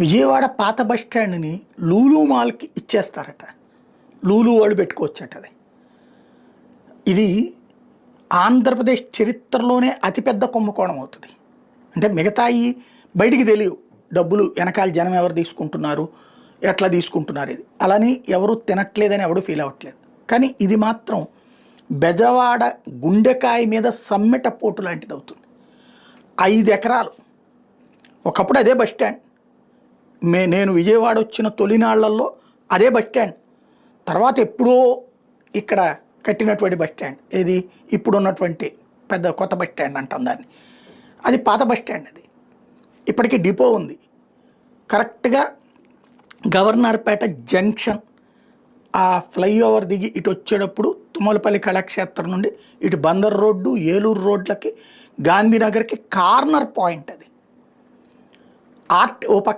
విజయవాడ పాత బస్ స్టాండ్ని లూలు మాల్కి ఇచ్చేస్తారట. లూలు వాళ్ళు పెట్టుకోవచ్చట అది. ఇది ఆంధ్రప్రదేశ్ చరిత్రలోనే అతిపెద్ద కుంభకోణం అవుతుంది. అంటే మిగతాయి బయటికి తెలియవు. డబ్బులు వెనకాల జనం ఎవరు తీసుకుంటున్నారు ఎట్లా తీసుకుంటున్నారు ఇది. అలాని ఎవరు తినట్లేదని ఎవడు ఫీల్ అవ్వట్లేదు. కానీ ఇది మాత్రం బెజవాడ గుండెకాయ మీద సమ్మెట పోటు లాంటిది అవుతుంది. ఐదు ఎకరాలు. ఒకప్పుడు అదే బస్ స్టాండ్. మే నేను విజయవాడ వచ్చిన తొలినాళ్ళలో అదే బస్ స్టాండ్. తర్వాత ఎప్పుడో ఇక్కడ కట్టినటువంటి బస్ స్టాండ్. ఏది? ఇప్పుడు ఉన్నటువంటి పెద్ద కొత్త బస్ స్టాండ్ అంటాం దాన్ని. అది పాత బస్ స్టాండ్ అది. ఇప్పటికీ డిపో ఉంది. కరెక్ట్గా గవర్నర్పేట జంక్షన్ ఆ ఫ్లైఓవర్ దిగి ఇటు వచ్చేటప్పుడు తుమ్మలపల్లి కళాక్షేత్రం నుండి ఇటు బందర్ రోడ్డు ఏలూరు రోడ్లకి గాంధీనగర్కి కార్నర్ పాయింట్ అది. ఆర్ట్ ఓ పక్క